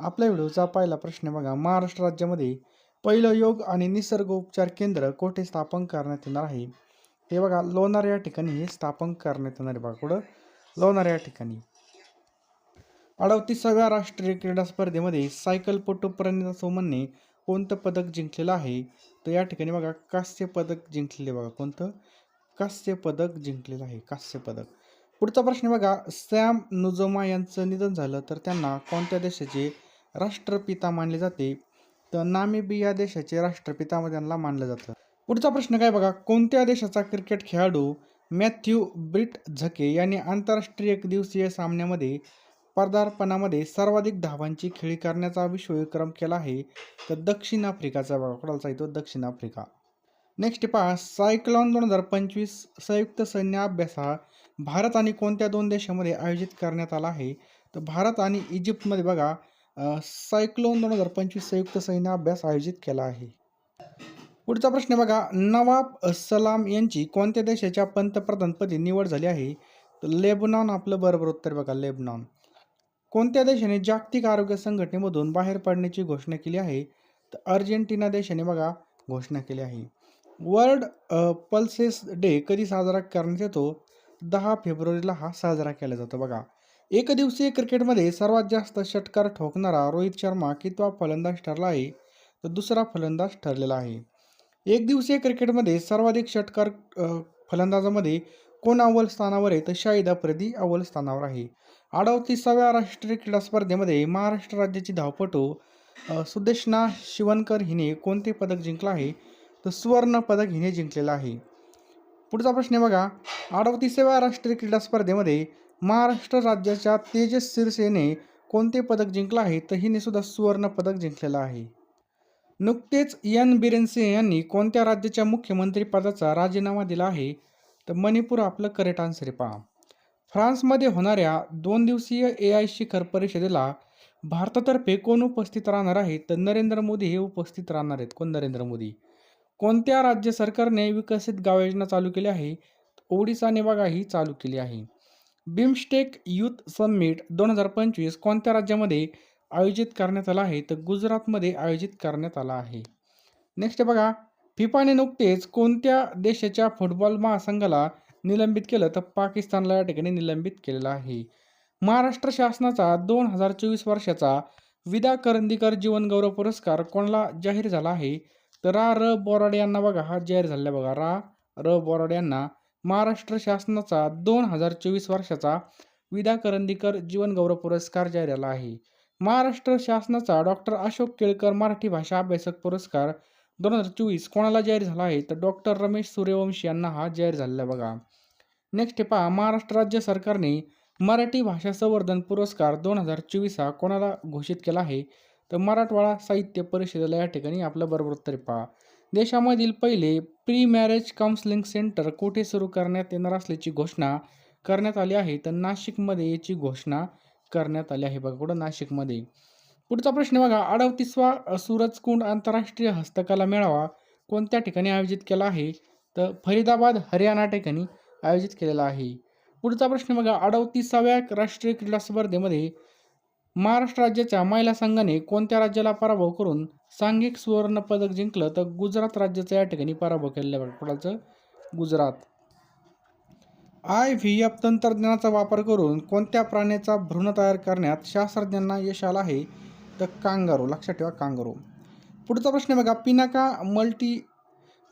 आपल्या व्हिडिओचा पहिला प्रश्न बघा. महाराष्ट्र राज्यामध्ये पहिलं योग आणि निसर्ग उपचार केंद्र कोठे स्थापन करण्यात येणार आहे? हे बघा लोणार या ठिकाणी हे स्थापन करण्यात येणार आहे बघा. कुठं? लोणार या ठिकाणी. अडवतीसाव्या राष्ट्रीय क्रीडा स्पर्धेमध्ये सायकलपटू प्रणिता सोमनने कोणतं पदक जिंकलेलं आहे? तर या ठिकाणी बघा कांस्य पदक जिंकलेले बघा. कोणतं? कांस्य पदक जिंकलेलं आहे. कांस्य पदक. पुढचा प्रश्न बघा सॅम नुजोमा यांचं निधन झालं तर त्यांना कोणत्या देशाचे राष्ट्रपिता मानले जाते. तर नामिबिया देशाचे राष्ट्रपिता त्यांना मानलं जातं. पुढचा प्रश्न काय बघा? कोणत्या देशाचा क्रिकेट खेळाडू मॅथ्यू ब्रिट झके यांनी आंतरराष्ट्रीय एकदिवसीय सामन्यामध्ये पदार्पणामध्ये सर्वाधिक धावांची खेळी करण्याचा विश्वविक्रम केला आहे? तर दक्षिण आफ्रिकाचा बघा. कुणाचा येतो दक्षिण आफ्रिका. नेक्स्ट पहा. सायक्लॉन दोन हजार पंचवीस संयुक्त सैन्य अभ्यास हा भारत आणि कोणत्या दोन देशामध्ये आयोजित करण्यात आला आहे? तर भारत आणि इजिप्तमध्ये बघा. सायक्लोन दोन हजार पंचवीस संयुक्त सैन्य अभ्यास आयोजित केला आहे. पुढचा प्रश्न बघा. नवाब सलाम यांची कोणत्या देशाच्या पंतप्रधानपदी निवड झाली आहे? तर लेबनॉन आपलं बरोबर उत्तर बघा. लेबनॉन. कोणत्या देशाने जागतिक आरोग्य संघटनेमधून बाहेर पडण्याची घोषणा केली आहे? तर अर्जेंटिना देशाने बघा घोषणा केली आहे. वर्ल्ड पल्सेस डे कधी साजरा करण्यात येतो? दहा फेब्रुवारीला हा साजरा केला जातो बघा. एकदिवसीय क्रिकेटमध्ये सर्वात जास्त षटकार ठोकणारा रोहित शर्मा कितवा फलंदाज ठरला आहे तर दुसरा फलंदाज ठरलेला आहे. एक दिवसीय क्रिकेटमध्ये सर्वाधिक षटकार फलंदाजामध्ये कोण अव्वल स्थानावर आहे तर शाहिद आफ्रिदी अव्वल स्थानावर आहे. अडतीसाव्या राष्ट्रीय क्रीडा स्पर्धेमध्ये महाराष्ट्र राज्याची धावपटू सुदेशना शिवनकर हिने कोणते पदक जिंकलं आहे तर सुवर्ण पदक हिने जिंकलेलं आहे. पुढचा प्रश्न बघा. अडतीसाव्या राष्ट्रीय क्रीडा स्पर्धेमध्ये महाराष्ट्र राज्याच्या तेजस सिरसेने कोणते पदक जिंकलं आहे? तर हिने सुद्धा सुवर्ण पदक जिंकलेलं आहे. नुकतेच एन. बिरेन सिंह यांनी कोणत्या राज्याच्या मुख्यमंत्रीपदाचा राजीनामा दिला आहे? तर मणिपूर आपलं करेक्ट आन्सर आहे पहा. फ्रान्समध्ये होणाऱ्या दोन दिवसीय ए आय शिखर परिषदेला भारतातर्फे कोण उपस्थित राहणार आहे? तर नरेंद्र मोदी हे उपस्थित राहणार आहेत. कोण नरेंद्र मोदी? कोणत्या राज्य सरकारने विकसित गाव योजना चालू केली आहे? ओडिसाने बघा ही चालू केली आहे. बिमस्टेक युथ समिट दोन हजार पंचवीस कोणत्या राज्यामध्ये आयोजित करण्यात आला आहे? तर गुजरातमध्ये आयोजित करण्यात आला आहे. नेक्स्ट बघा फिफाने नुकतेच कोणत्या देशाच्या फुटबॉल महासंघाला निलंबित केलं? तर पाकिस्तानला या ठिकाणी निलंबित केलेलं आहे. महाराष्ट्र शासनाचा दोन हजार चोवीस वर्षाचा विदा करंदीकर जीवनगौरव पुरस्कार कोणाला जाहीर झाला आहे? तर रा. र. बोराडे यांना बघा हा जाहीर झाला बघा. रा. र. बोराडे यांना महाराष्ट्र शासनाचा दोन हजार चोवीस वर्षाचा विदा करंदीकर जीवनगौरव पुरस्कार जाहीर झाला आहे. महाराष्ट्र शासनाचा डॉक्टर अशोक केळकर मराठी भाषा अभ्यासक पुरस्कार दोन हजार चोवीस कोणाला जाहीर झाला आहे? तर डॉक्टर रमेश सूर्यवंशी यांना हा जाहीर झालेला बघा. नेक्स्ट पहा महाराष्ट्र राज्य सरकारने मराठी भाषा संवर्धन पुरस्कार दोन हजार चोवीस हा कोणाला घोषित केला आहे? तर मराठवाडा साहित्य परिषदेला या ठिकाणी आपलं बरोबर उत्तर पहा. देशामधील पहिले प्री मॅरेज काउन्सिलिंग सेंटर कोठे सुरू करण्यात येणार असल्याची घोषणा करण्यात आली आहे. तर नाशिकमध्ये याची घोषणा करण्यात आली आहे. बघा कुठं? नाशिकमध्ये. पुढचा प्रश्न बघा अडवतीसवा सूरजकुंड आंतरराष्ट्रीय हस्तकला मेळावा कोणत्या ठिकाणी आयोजित केला आहे? तर फरीदाबाद हरियाणा ठिकाणी आयोजित केलेला आहे. पुढचा प्रश्न बघा अडवतीसाव्या राष्ट्रीय क्रीडा स्पर्धेमध्ये महाराष्ट्र राज्याच्या महिला संघाने कोणत्या राज्याला पराभव करून सांघिक सुवर्ण पदक जिंकलं तर गुजरात राज्याचा या ठिकाणी पराभव केलेला आहे गुजरात. आय व्ही एफ तंत्रज्ञानाचा वापर करून कोणत्या प्राण्याचा भ्रूण तयार करण्यात शास्त्रज्ञांना यश आलं आहे? तर कांगारू. लक्षात ठेवा कांगारू. पुढचा प्रश्न बघा. Pinaka multi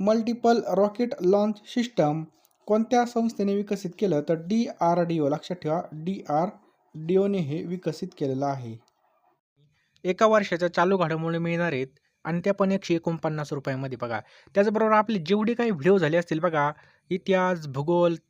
multiple rocket launch system कोणत्या संस्थेने विकसित केलं? तर डी आर डी ओ. लक्षात ठेवा डी आर डिओने हे विकसित केलेलं आहे. एका वर्षाच्या चालू घडामोडी मिळणार आहेत आणि त्या पण एकशे एकोणपन्नास रुपयामध्ये बघा. त्याचबरोबर आपले जेवढे काही व्हिडिओ झाले असतील बघा इतिहास भूगोल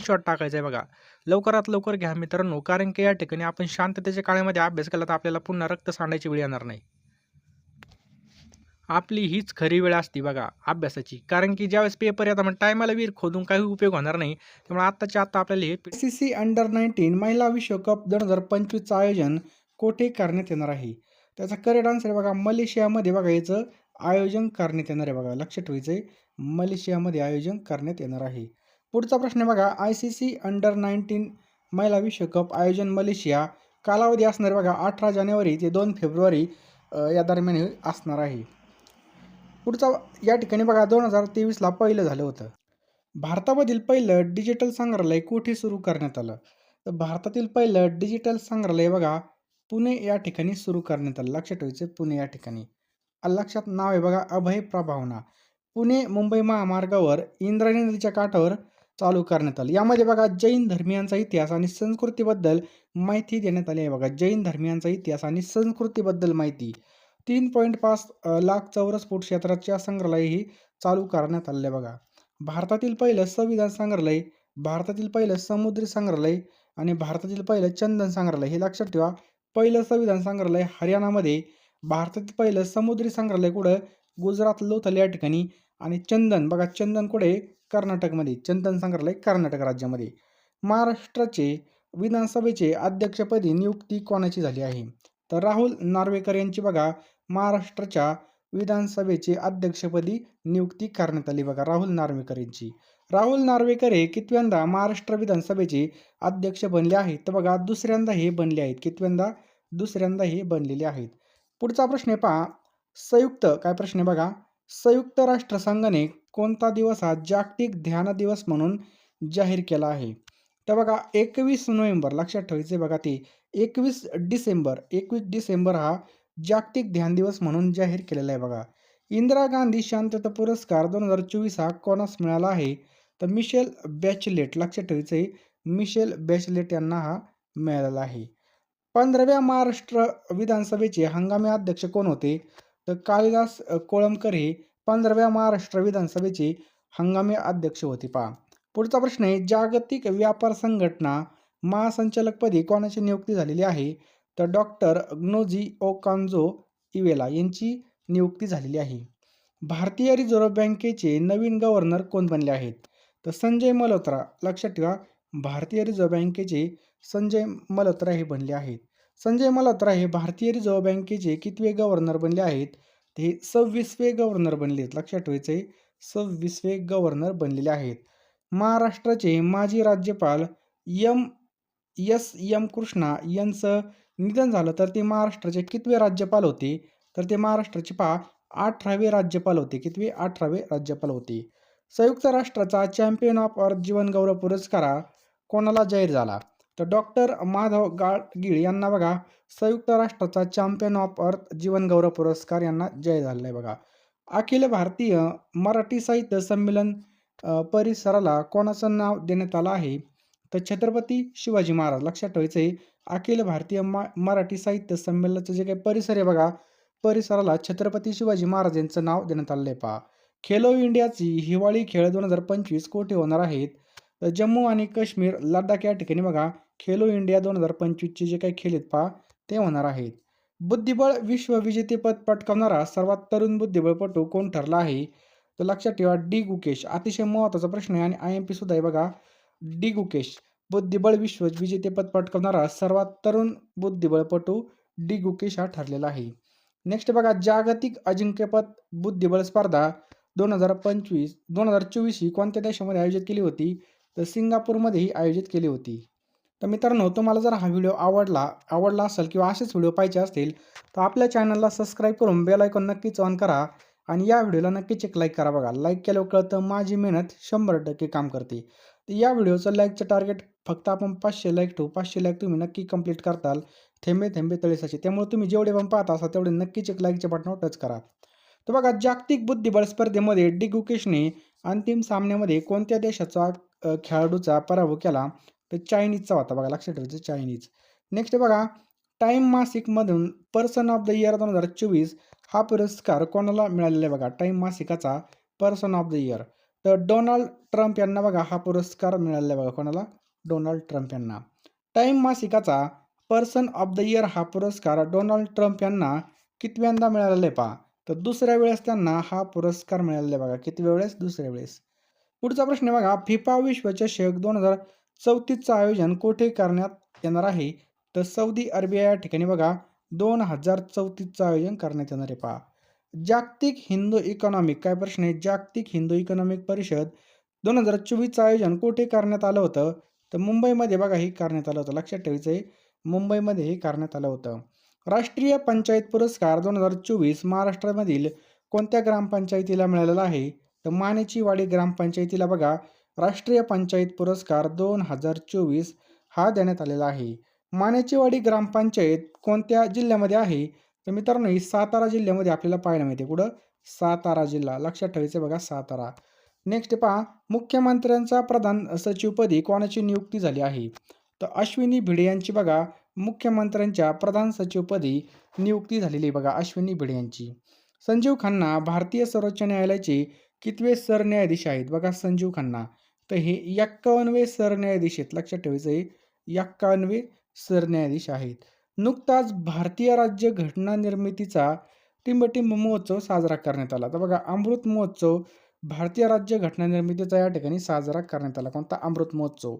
स्क्रीनशॉट टाकायचा आहे बघा. लवकरात लवकर घ्या मित्रांनो कारण की या ठिकाणी आपण शांततेच्या काळामध्ये अभ्यास केला तर आपल्याला पुन्हा रक्त सांडायची वेळ येणार नाही. आपली हीच खरी वेळ असते बघा अभ्यासाची. कारण की ज्यावेळेस पेपर येतात मग टायमाला वीर खोदून काही उपयोग होणार नाही. त्यामुळे आत्ताच्या आत्ता आपल्याला हे सी सी अंडर नाईन्टीन महिला विश्वकप दोन हजार पंचवीसचं आयोजन कोठे करण्यात येणार आहे? त्याचा करेक्ट आन्सर आहे बघा मलेशियामध्ये बघा याचं आयोजन करण्यात येणार आहे बघा. लक्ष ठेवायचं आहे मलेशियामध्ये आयोजन करण्यात येणार आहे. पुढचा प्रश्न बघा. I C C under nineteen महिला विश्वकप आयोजन मलेशिया कालावधी असणार बघा अठरा जानेवारी ते दोन फेब्रुवारी या दरम्यान असणार आहे. पुढचा या ठिकाणी बघा दोन हजार तेवीसला पहिलं झालं होतं. भारतामधील पहिलं डिजिटल संग्रहालय कुठे सुरू करण्यात आलं? तर भारतातील पहिलं डिजिटल संग्रहालय बघा पुणे या ठिकाणी सुरू करण्यात आलं. लक्षात ठेवायचं पुणे या ठिकाणी. लक्षात नाव आहे बघा अभय प्रभावना. पुणे मुंबई महामार्गावर इंद्रायणी नदीच्या काठावर चालू करण्यात आलं. यामध्ये बघा जैन धर्मियांचा इतिहास आणि संस्कृतीबद्दल माहिती देण्यात आली आहे बघा. जैन धर्मियांचा इतिहास आणि संस्कृतीबद्दल माहिती. तीन पॉईंट पाच लाख चौरस फूट क्षेत्राच्या संग्रहालयही चालू करण्यात आले आहे बघा. भारतातील पहिलं संविधान संग्रहालय भारतातील पहिलं समुद्री संग्रहालय आणि भारतातील पहिलं चंदन संग्रहालय हे लक्षात ठेवा. पहिलं संविधान संग्रहालय हरियाणामध्ये भारतातील पहिलं समुद्री संग्रहालय कुठं? गुजरात लोथल या ठिकाणी. आणि चंदन बघा चंदन कुठे कर्नाटकमध्ये. चंदन संग्रहालय कर्नाटक राज्यामध्ये. महाराष्ट्राचे विधानसभेचे अध्यक्षपदी नियुक्ती कोणाची झाली आहे? तर राहुल नार्वेकर यांची बघा महाराष्ट्राच्या विधानसभेचे अध्यक्षपदी नियुक्ती करण्यात आली बघा राहुल नार्वेकर यांची. राहुल नार्वेकर हे कितव्यांदा महाराष्ट्र विधानसभेचे अध्यक्ष बनले आहेत? तर बघा दुसऱ्यांदा हे बनले आहेत. कितव्यांदा? दुसऱ्यांदा हे बनलेले आहेत. पुढचा प्रश्न आहे पहा. संयुक्त काय प्रश्न आहे बघा? संयुक्त राष्ट्रसंघाने कोणता दिवस हा जागतिक ध्यान दिवस म्हणून जाहीर केला आहे? तर बघा एकवीस नोव्हेंबर लक्षात ठेवायचे बघा ते एकवीस डिसेंबर एकवीस डिसेंबर हा जागतिक ध्यान दिवस म्हणून जाहीर केलेला आहे बघा. इंदिरा गांधी शांतता पुरस्कार दोन हजार चोवीस हा कोणास मिळाला आहे? तर मिशेल बॅचलेट लक्षात ठेवायचं आहे मिशेल बॅचलेट यांना हा मिळालेला आहे. पंधराव्या महाराष्ट्र विधानसभेचे हंगामी अध्यक्ष कोण होते? तर कालिदास कोळंबकर हे पंधराव्या महाराष्ट्र विधानसभेचे हंगामी अध्यक्ष होते. पहा. पुढचा प्रश्न आहे जागतिक व्यापार संघटना महासंचालकपदी कोणाची नियुक्ती झालेली आहे? तर डॉक्टर ग्नोजी ओकांजो इवेला यांची नियुक्ती झालेली आहे. भारतीय रिझर्व्ह बँकेचे नवीन गव्हर्नर कोण बनले आहेत? तर संजय मल्होत्रा. लक्षात ठेवा भारतीय रिझर्व्ह बँकेचे संजय मल्होत्रा हे बनले आहेत. संजय मल्होत्रा हे भारतीय रिझर्व्ह बँकेचे कितवे गव्हर्नर बनले आहेत? ते सव्वीसवे गव्हर्नर बनले आहेत. लक्षात ठेवायचं आहे सव्वीसवे गव्हर्नर बनलेले आहेत. महाराष्ट्राचे माजी राज्यपाल यम एस यम कृष्णा यांचं निधन झालं तर ते महाराष्ट्राचे कितवे राज्यपाल होते? तर ते महाराष्ट्राचे पहा अठरावे राज्यपाल होते. कितवे? अठरावे राज्यपाल होते. संयुक्त राष्ट्राचा चॅम्पियन ऑफ अर्थ जीवन गौरव पुरस्कार कोणाला जाहीर झाला? तर डॉक्टर माधव गाडगीळ यांना बघा संयुक्त राष्ट्राचा चॅम्पियन ऑफ अर्थ जीवनगौरव पुरस्कार यांना जय झालेला आहे बघा. अखिल भारतीय मराठी साहित्य संमेलन परिसराला कोणाचं नाव देण्यात आलं आहे? तर छत्रपती शिवाजी महाराज लक्षात ठेवायचं आहे अखिल भारतीय मा मराठी साहित्य संमेलनाचं जे काही परिसर आहे बघा परिसराला छत्रपती शिवाजी महाराज यांचं नाव देण्यात आलं आहे पहा. खेलो इंडियाची हिवाळी खेळ दोन हजार पंचवीस कोठे होणार आहेत? जम्मू आणि काश्मीर लडाख या ठिकाणी बघा खेलो इंडिया दोन हजार पंचवीसचे जे काही खेळ आहेत पहा ते होणार आहेत. बुद्धिबळ विश्व विजेतेपद पटकावणारा सर्वात तरुण बुद्धिबळपटू कोण ठरला आहे? तर लक्षात ठेवा डी गुकेश. अतिशय महत्त्वाचा प्रश्न आहे आणि आय एम पी सुद्धा आहे बघा. डी गुकेश. बुद्धिबळ विश्व विजेतेपद पटकावणारा सर्वात तरुण बुद्धिबळपटू डी गुकेश हा ठरलेला आहे. नेक्स्ट बघा जागतिक अजिंक्यपद बुद्धिबळ स्पर्धा दोन हजार पंचवीस दोन हजार चोवीस ही कोणत्या देशामध्ये आयोजित केली होती? तर सिंगापूरमध्ये ही आयोजित केली होती. तर मित्रांनो तुम्हाला जर हा व्हिडिओ आवडला आवडला असेल किंवा असेच व्हिडिओ पाहिजे असतील तर आपल्या चॅनलला सबस्क्राईब करून बेल आयकॉन नक्कीच ऑन करा आणि या व्हिडिओला नक्कीच एक लाईक करा बघा. लाईक केल्यावर कळतं माझी मेहनत शंभर टक्के काम करते. तर या व्हिडिओचं लाईकचं टार्गेट फक्त आपण पाचशे लाईक ठेवू. पाचशे लाईक तुम्ही नक्की कंप्लीट करताल. थेंबे थेंबे तळेसाचे. त्यामुळे तुम्ही जेवढे पण पाहता असाल तेवढे नक्कीच एक लाईकच्या बटनावर टच करा. तर बघा जागतिक बुद्धिबळ स्पर्धेमध्ये डी गुकेशने अंतिम सामन्यामध्ये कोणत्या देशाचा खेळाडूचा पराभव केला? तर चायनीजचा होता बघा लक्षात ठेवायचं चायनीज नेक्स्ट बघा टाईम मासिकमधून पर्सन ऑफ द इयर दोन हजार चोवीस हा पुरस्कार कोणाला मिळालेला आहे बघा? टाईम मासिकाचा पर्सन ऑफ द इयर तर डोनाल्ड ट्रम्प यांना बघा हा पुरस्कार मिळालेला आहे बघा कोणाला? डोनाल्ड ट्रम्प यांना. टाईम मासिकाचा पर्सन ऑफ द इयर हा पुरस्कार डोनाल्ड ट्रम्प यांना कितव्यांदा मिळालेला आहे पहा? तर दुसऱ्या वेळेस त्यांना हा पुरस्कार मिळालेला आहे बघा किती वेळेस? दुसऱ्या वेळेस. पुढचा प्रश्न आहे बघा फिफा विश्वचषक दोन हजार चौतीसचं आयोजन कोठे करण्यात येणार आहे? तर सौदी अरेबिया या ठिकाणी बघा दोन हजार चौतीसचं आयोजन करण्यात येणार आहे पहा. जागतिक हिंदू इकॉनॉमिक काय प्रश्न आहे? जागतिक हिंदू इकॉनॉमिक परिषद दोन हजार चोवीसचं आयोजन कुठे करण्यात आलं होतं? तर मुंबईमध्ये बघा हे करण्यात आलं होतं. लक्षात ठेवायचं आहे मुंबईमध्ये हे करण्यात आलं होतं. राष्ट्रीय पंचायत पुरस्कार दोन हजार चोवीस महाराष्ट्रामधील कोणत्या ग्रामपंचायतीला मिळालेला आहे? तर मानेची वाडी ग्रामपंचायतीला बघा राष्ट्रीय पंचायत पुरस्कार दोन हजार चोवीस हा देण्यात आलेला आहे. मानेचीवाडी ग्रामपंचायत कोणत्या जिल्ह्यामध्ये आहे? तर मित्रांनो ही सातारा जिल्ह्यामध्ये आपल्याला पाहायला मिळते. कुठं सातारा जिल्हा. लक्षात ठेवायचं बघा सातारा. नेक्स्ट पहा मुख्यमंत्र्यांचा प्रधान सचिवपदी कोणाची नियुक्ती झाली आहे? तर अश्विनी भिडे यांची बघा मुख्यमंत्र्यांच्या प्रधान सचिवपदी नियुक्ती झालेली आहे बघा अश्विनी भिडे यांची. संजीव खन्ना भारतीय सर्वोच्च न्यायालयाचे कितवे सरन्यायाधीश आहेत? बघा संजीव खन्ना. तर हे एक्कावनवे सरन्यायाधीश आहेत. लक्षात ठेवायचं आहे एक्कावनवे सरन्यायाधीश आहेत. नुकताच भारतीय राज्य घटना निर्मितीचा टिंबटिंब महोत्सव साजरा करण्यात आला. तर बघा अमृत महोत्सव भारतीय राज्य घटना निर्मितीचा या ठिकाणी साजरा करण्यात आला. कोणता? अमृत महोत्सव.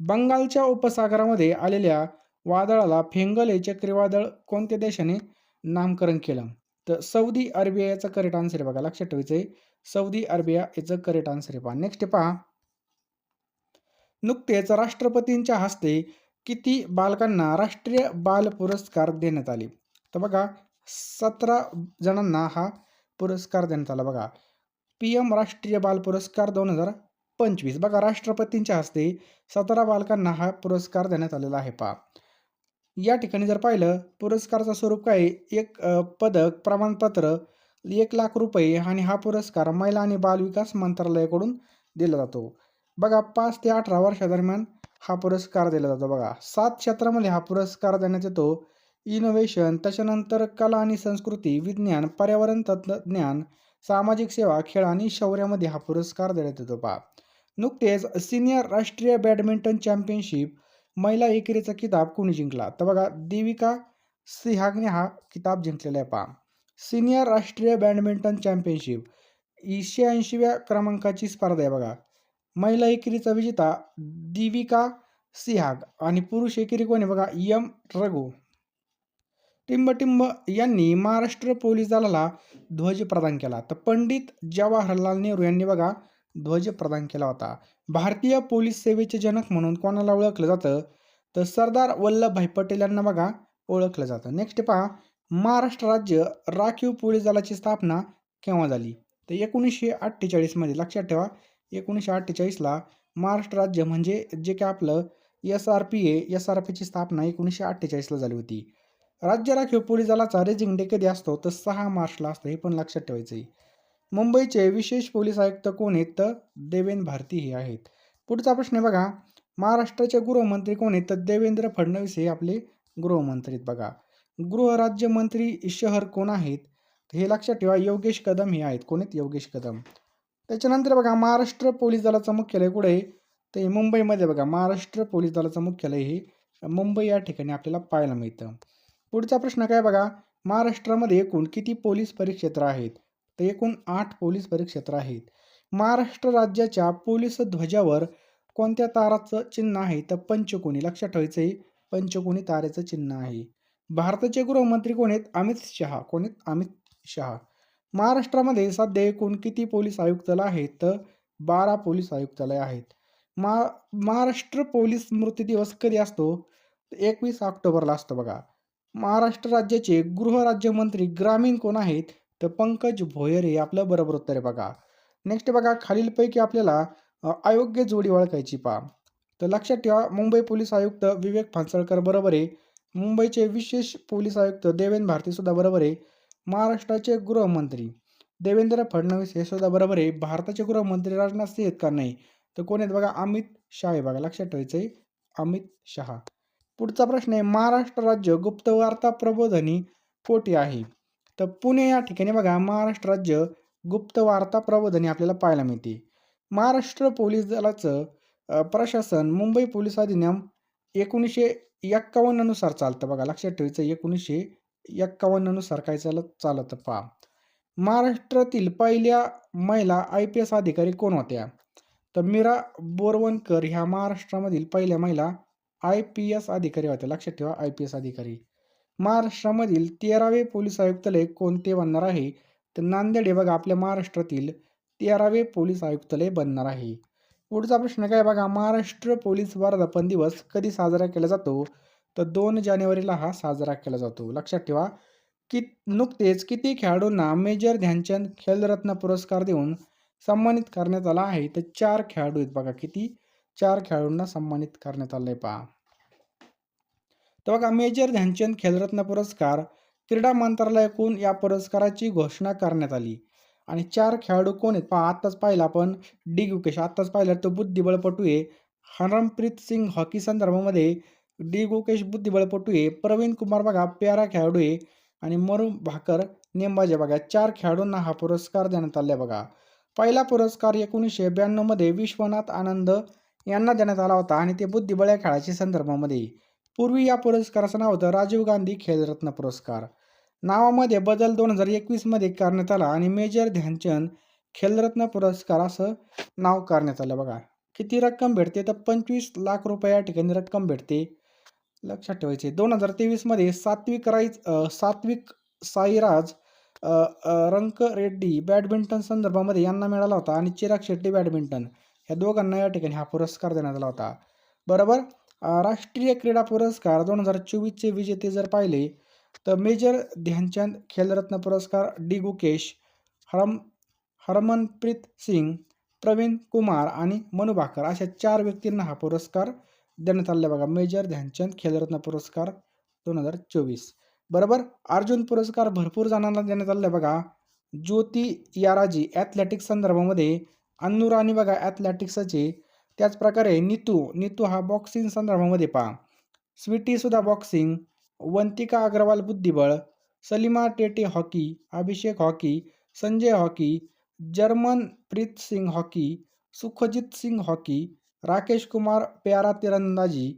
बंगालच्या उपसागरामध्ये आलेल्या वादळाला फेंगल हे चक्रीवादळ कोणत्या देशाने नामकरण केलं? तर सौदी अरेबिया याचं करेक्ट आन्सर आहे बघा. लक्षात ठेवायचं आहे सौदी अरेबिया याचं करेक्ट आन्सर आहे पहा. नेक्स्ट पहा. नुकतेच राष्ट्रपतींच्या हस्ते किती बालकांना राष्ट्रीय बाल पुरस्कार देण्यात आले? तर बघा सतरा जणांना हा पुरस्कार देण्यात आला बघा. पी एम राष्ट्रीय बाल पुरस्कार दोन हजार पंचवीस. बघा राष्ट्रपतींच्या हस्ते सतरा बालकांना हा पुरस्कार देण्यात आलेला आहे. पहा. या ठिकाणी जर पाहिलं पुरस्काराचं स्वरूप काय आहे? एक पदक प्रमाणपत्र एक लाख रुपये आणि हा पुरस्कार महिला आणि बालविकास मंत्रालयाकडून दिला जातो. बघा पाच ते अठरा वर्षादरम्यान हा पुरस्कार दिला जातो बघा. सात क्षेत्रामध्ये हा पुरस्कार देण्यात येतो. इनोव्हेशन त्याच्यानंतर कला आणि संस्कृती विज्ञान पर्यावरण तंत्रज्ञान सामाजिक सेवा खेळ आणि शौर्यामध्ये हा पुरस्कार देण्यात येतो पहा. नुकतेच सिनियर राष्ट्रीय बॅडमिंटन चॅम्पियनशिप महिला एकेरीचा किताब कोणी जिंकला? तर बघा देविका सिहागने हा किताब जिंकलेला आहे पहा. सिनियर राष्ट्रीय बॅडमिंटन चॅम्पियनशिप एकशे ऐंशीव्या क्रमांकाची स्पर्धा आहे बघा. महिला एकेरीचा विजेता दिविका सिहाग आणि पुरुष एकेरी कोणी बघा यम रघु. टिंबटिंब यांनी महाराष्ट्र पोलीस दलाला ध्वज प्रदान केला. तर पंडित जवाहरलाल नेहरू यांनी बघा ध्वज प्रदान केला होता. भारतीय पोलीस सेवेचे जनक म्हणून कोणाला ओळखलं जातं? तर सरदार वल्लभभाई पटेल यांना बघा ओळखलं जातं. नेक्स्ट पहा महाराष्ट्र राज्य राखीव पोलीस दलाची स्थापना केव्हा झाली? तर एकोणीसशे अठ्ठेचाळीसमध्ये. लक्षात ठेवा एकोणीसशे अठ्ठेचाळीसला महाराष्ट्र राज्य म्हणजे जे काय आपलं S R P A S R पीची स्थापना एकोणीसशे अठ्ठेचाळीसला झाली होती. राज्य राखीव पोलीस दलाचा रेजिंग डे कधी असतो? तर सहा मार्चला असतो हे पण लक्षात ठेवायचं आहे मुंबईचे विशेष पोलीस आयुक्त कोण आहेत? तर देवेंद्र भारती हे आहेत. पुढचा प्रश्न आहे बघा. महाराष्ट्राचे गृहमंत्री कोण आहेत? तर देवेंद्र फडणवीस हे आपले गृहमंत्री आहेत बघा. गृहराज्यमंत्री शहर कोण आहेत? हे लक्षात ठेवा. योगेश कदम हे आहेत. कोण आहेत? योगेश कदम. त्याच्यानंतर बघा महाराष्ट्र पोलीस दलाचं मुख्यालय कुठे आहे? तर मुंबईमध्ये बघा महाराष्ट्र पोलीस दलाचं मुख्यालय हे मुंबई या ठिकाणी आपल्याला पाहायला मिळतं. पुढचा प्रश्न काय बघा महाराष्ट्रामध्ये एकूण किती पोलीस परिक्षेत्र आहेत? तर एकूण आठ पोलीस परिक्षेत्र आहेत. महाराष्ट्र राज्याच्या पोलीस ध्वजावर कोणत्या ताराचं चिन्ह आहे? तर पंचकोणी लक्षात ठेवायचं आहे पंचकोणी तारेचं चिन्ह आहे. भारताचे गृहमंत्री कोण आहेत? अमित शहा. कोण आहेत? अमित शहा. महाराष्ट्रामध्ये सध्या एकूण किती पोलीस आयुक्तालय आहेत? तर बारा पोलीस आयुक्तालय आहेत. मा महाराष्ट्र पोलीस स्मृती दिवस कधी असतो? एकवीस ऑक्टोबरला असतो बघा. महाराष्ट्र राज्याचे गृहराज्यमंत्री ग्रामीण कोण आहेत? तर पंकज भोयर हे आपलं बरोबर उत्तर आहे बघा. नेक्स्ट बघा खालीलपैकी आपल्याला अयोग्य जोडी ओळखायची पहा. तर लक्षात ठेवा मुंबई पोलीस आयुक्त विवेक फांसळकर बरोबर आहे. मुंबईचे विशेष पोलीस आयुक्त देवेंद्र भारती सुद्धा बरोबर आहे. महाराष्ट्राचे गृहमंत्री. देवेंद्र फडणवीस हे सुद्धा बरोबर आहे. भारताचे गृहमंत्री राजनाथ सिंह का? नाही. तर कोण आहेत बघा? अमित शाह आहे बघा. लक्षात ठेवायचं आहे. अमित शहा. पुढचा प्रश्न आहे. महाराष्ट्र राज्य गुप्तवार्ता प्रबोधनी कोठे आहे. तर पुणे या ठिकाणी बघा. महाराष्ट्र राज्य गुप्तवार्ता प्रबोधनी आपल्याला पाहायला मिळते. महाराष्ट्र पोलीस दलाचं प्रशासन मुंबई पोलीस अधिनियम एकोणीसशे एक्कावन्ननुसार चालतं बघा. लक्षात ठेवायचं एकोणीसशे एक्कावन्ननुसार काय चालत चालतं पहा. महाराष्ट्रातील पहिल्या महिला आय पी एस अधिकारी कोण होत्या? तर मीरा बोरवणकर ह्या महाराष्ट्रामधील पहिल्या महिला आय पी एस अधिकारी होत्या. लक्षात ठेवा आय पी एस अधिकारी. महाराष्ट्रामधील तेरावे पोलीस आयुक्तालय कोणते बनणार आहे? तर नांदेड हे बघा आपल्या महाराष्ट्रातील तेरावे पोलीस आयुक्तालय बनणार आहे. पुढचा प्रश्न काय बघा महाराष्ट्र पोलीस वर्धापन दिवस कधी साजरा केला जातो? तर दोन जानेवारीला हा साजरा केला जातो. लक्षात ठेवा की नुकतेच किती खेळाडूंना मेजर ध्यानचंद खेलरत्न पुरस्कार देऊन सन्मानित करण्यात आला आहे. तर चार खेळाडू आहेत बघा किती. चार खेळाडूंना सन्मानित करण्यात आलं आहे पहा. तर बघा मेजर ध्यानचंद खेलरत्न पुरस्कार क्रीडा मंत्रालयाकडून या पुरस्काराची घोषणा करण्यात आली. आणि चार खेळाडू कोण आहेत? पहा आत्ताच पाहिलं आपण डी गुकेश. आत्ताच पाहिलं तो बुद्धिबळपटू आहे. हरमप्रीत सिंग हॉकी संदर्भामध्ये डी गोकेश बुद्धिबळपटू आहे प्रवीण कुमार बघा प्यारा खेळाडू आहे आणि मरु भाकर नेमबाजी बघा चार खेळाडूंना हा पुरस्कार देण्यात आला आहे बघा. पहिला पुरस्कार एकोणीसशे ब्याण्णवमध्ये विश्वनाथ आनंद यांना देण्यात आला होता आणि ते बुद्धिबळ या खेळाच्या संदर्भामध्ये. पूर्वी या पुरस्काराचं नाव होतं राजीव गांधी खेलरत्न पुरस्कार. नावामध्ये बदल दोन हजार एकवीसमध्ये करण्यात आला आणि मेजर ध्यानचंद खेलरत्न पुरस्कार असं नाव करण्यात आलं बघा. किती रक्कम भेटते? तर पंचवीस लाख रुपये या ठिकाणी रक्कम भेटते. लक्षात ठेवायचे. दोन हजार तेवीसमध्ये सात्विक राईज सात्विक साईराज रंक रेड्डी बॅडमिंटन संदर्भामध्ये यांना मिळाला होता आणि चिराग शेट्टी बॅडमिंटन. ह्या दोघांना या ठिकाणी हा पुरस्कार देण्यात आला होता. बरोबर? राष्ट्रीय क्रीडा पुरस्कार दोन हजार चोवीसचे विजेते जर पाहिले तर मेजर ध्यानचंद खेलरत्न पुरस्कार डी गुकेश हरम हरमनप्रीत सिंग प्रवीण कुमार आणि मनु भाकर अशा चार व्यक्तींना हा पुरस्कार देण्यात आलेला बघा. मेजर ध्यानचंद खेलरत्न पुरस्कार दोन हजार चोवीस. बरोबर? अर्जुन पुरस्कार भरपूर जणांना देण्यात आलेला बघा. ज्योती याराजी ॲथलेटिक्स संदर्भामध्ये अन्नुराणी बघा ॲथलेटिक्सचे त्याचप्रकारे नितू नितू हा बॉक्सिंग संदर्भामध्ये पहा. स्वीटीसुद्धा बॉक्सिंग वंतिका अग्रवाल बुद्धिबळ. Salima Tete hockey Abhishek hockey Sanjay hockey Jarmanpreet Singh hockey Sukhjeet Singh hockey Rakesh Kumar para तिरंदाजी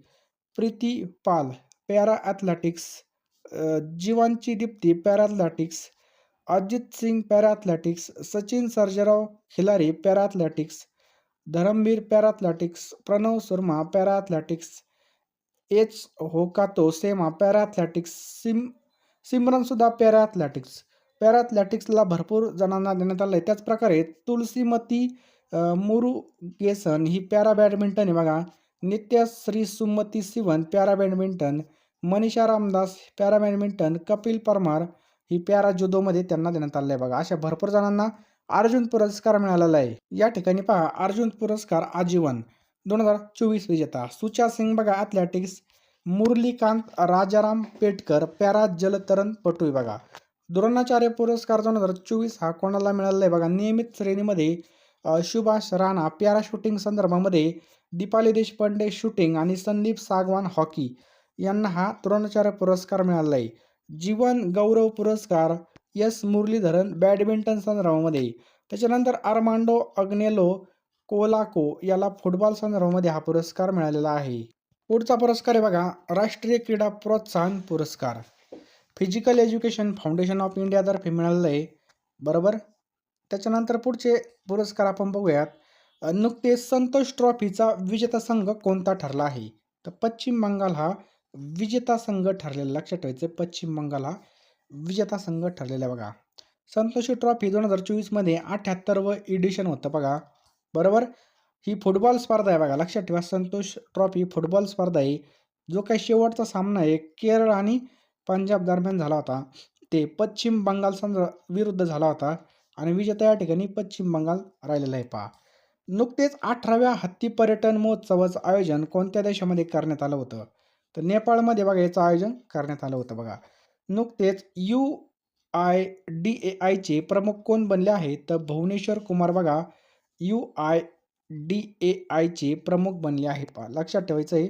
Preeti Pal para athletics Jeevanji Deepthi para athletics Ajeet Singh para athletics Sachin Sarjerao Khilari para athletics Dharambir para athletics Pranav Soorma para athletics H Hokato Sema para athletics SIM सिमरनसुद्धा para athletics para ॲथलेटिक्सला भरपूर जणांना देण्यात आलं आहे त्याचप्रकारे तुलसीमती मुरुगेसन ही para badminton आहे बघा. Nithya Sre Sumathi Sivan para badminton Manisha Ramadass para badminton Kapil Parmar ही पॅरा जुदोमध्ये त्यांना देण्यात आलं आहे बघा. अशा भरपूर जणांना अर्जुन पुरस्कार मिळालेला आहे. या ठिकाणी पहा अर्जुन पुरस्कार आजीवन दोन हजार चोवीस विजेता. सुचा सिंग बघा ॲथलेटिक्स मुरलीकांत राजाराम पेटकर पॅरा जलतरण पटू आहे बघा. द्रोणाचार्य पुरस्कार दोन हजार चोवीस हा कोणाला मिळाला आहे बघा? नियमित श्रेणीमध्ये सुभाष राणा प्यारा शूटिंग संदर्भामध्ये दीपाली देशपांडे शूटिंग आणि संदीप सागवान हॉकी यांना हा द्रोणाचार्य पुरस्कार मिळाला आहे जीवन गौरव पुरस्कार एस मुरलीधरन बॅडमिंटन संदर्भामध्ये. त्याच्यानंतर आर्मांडो अग्नेलो कोलाको याला फुटबॉल संदर्भामध्ये हा पुरस्कार मिळालेला आहे. पुढचा पुरस्कार आहे बघा राष्ट्रीय क्रीडा प्रोत्साहन पुरस्कार. फिजिकल एज्युकेशन फाउंडेशन ऑफ इंडियातर्फे मिळालेलं आहे. बरोबर? त्याच्यानंतर पुढचे पुरस्कार आपण बघूयात. नुकतेच संतोष ट्रॉफीचा विजेता संघ कोणता ठरला आहे? तर पश्चिम बंगाल हा विजेता संघ ठरलेला लक्षात ठेवायचं पश्चिम बंगाल हा विजेता संघ ठरलेला आहे बघा. संतोषी ट्रॉफी दोन हजार चोवीसमध्ये अठ्ठ्याहत्तरवं एडिशन होतं बघा. बरोबर? ही फुटबॉल स्पर्धा आहे बघा. लक्षात ठेवा संतोष ट्रॉफी फुटबॉल स्पर्धा आहे. जो काही शेवटचा सामना आहे केरळ आणि पंजाब दरम्यान झाला होता. ते पश्चिम बंगाल संघ विरुद्ध झाला होता. आणि विजेता या ठिकाणी पश्चिम बंगाल राहिलेला आहे पहा. नुकतेच अठराव्या हत्ती पर्यटन महोत्सवाचं आयोजन कोणत्या देशामध्ये करण्यात आलं होतं? तर नेपाळमध्ये बघा याचं आयोजन करण्यात आलं होतं बघा. नुकतेच यू आय डी ए आयचे प्रमुख कोण बनले आहेत तर भुवनेश्वर कुमार बघा यू आय डी ए आयचे प्रमुख बनले आहेत पहा. लक्षात ठेवायचं आहे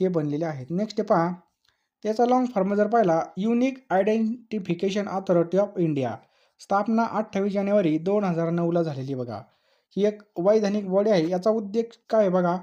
हे बनलेले आहेत. नेक्स्ट पहा. त्याचा लॉंग फॉर्म जर पाहिला unique identification authority of India स्थापना अठ्ठावीस जानेवारी दोन हजार नऊला झालेली बघा. ही एक वैधानिक बॉडी आहे. याचा उद्देश काय आहे बघा?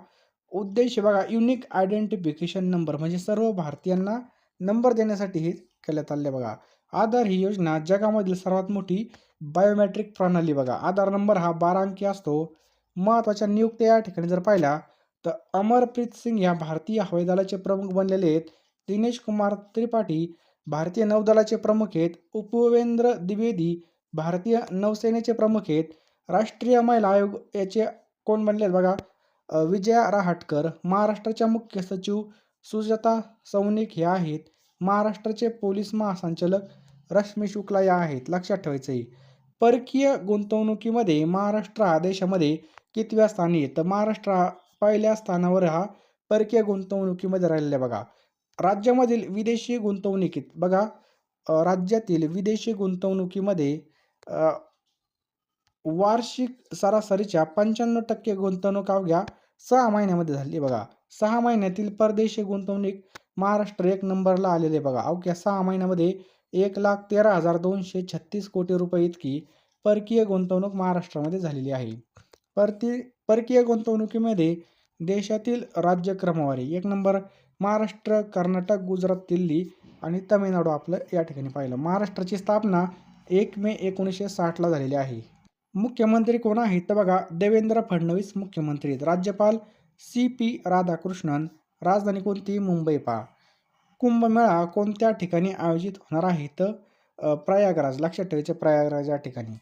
उद्देश बघा युनिक आयडेंटिफिकेशन नंबर म्हणजे सर्व भारतीयांना नंबर देण्यासाठी हे केल्यात आले बघा. आधार ही योजना जगामधील सर्वात मोठी बायोमेट्रिक प्रणाली बघा. आधार नंबर हा बारा अंकी असतो. महत्त्वाच्या नियुक्त्या या ठिकाणी जर पाहिल्या तर अमरप्रीत सिंग ह्या भारतीय हवाई दलाचे प्रमुख बनलेले आहेत. दिनेश कुमार त्रिपाठी भारतीय नौदलाचे प्रमुख आहेत. उपवेंद्र द्विवेदी भारतीय नौसेनेचे प्रमुख आहेत. राष्ट्रीय महिला आयोग याचे कोण बनले आहेत बघा विजया रहाटकर. महाराष्ट्राच्या मुख्य सचिव सुजाता सौनिक ह्या आहेत. महाराष्ट्राचे पोलीस महासंचालक रश्मी शुक्ला या आहेत. लक्षात ठेवायचं आहे परकीय गुंतवणुकीमध्ये महाराष्ट्र हा देशामध्ये कितव्या स्थानी आहे? तर महाराष्ट्र हा पहिल्या स्थानावर हा परकीय गुंतवणुकीमध्ये राहिलेला बघा. राज्यामधील विदेशी गुंतवणुकीत बघा राज्यातील विदेशी गुंतवणुकीमध्ये वार्षिक सरासरीच्या पंच्याण्णव टक्के गुंतवणूक अवघ्या सहा महिन्यामध्ये झाली बघा. सहा महिन्यातील परदेशी गुंतवणूक महाराष्ट्र एक नंबरला आलेले बघा. अवघ्या सहा महिन्यामध्ये एक लाख तेरा हजार दोनशे छत्तीस कोटी रुपये इतकी परकीय गुंतवणूक महाराष्ट्रामध्ये झालेली आहे. परती परकीय गुंतवणुकीमध्ये देशातील राज्य क्रमवारी एक नंबर महाराष्ट्र कर्नाटक गुजरात दिल्ली आणि तमिळनाडू आपलं या ठिकाणी पाहिलं. महाराष्ट्राची स्थापना एक मे एकोणीसशे साठला झालेली आहे. मुख्यमंत्री कोण आहेत? तर बघा देवेंद्र फडणवीस मुख्यमंत्री आहेत. राज्यपाल सी पी राधाकृष्णन राजधानी कोणती? मुंबई पा. कुंभमेळा कोणत्या ठिकाणी आयोजित होणार आहे? तर प्रयागराज. लक्षात ठेवायचे प्रयागराज या ठिकाणी.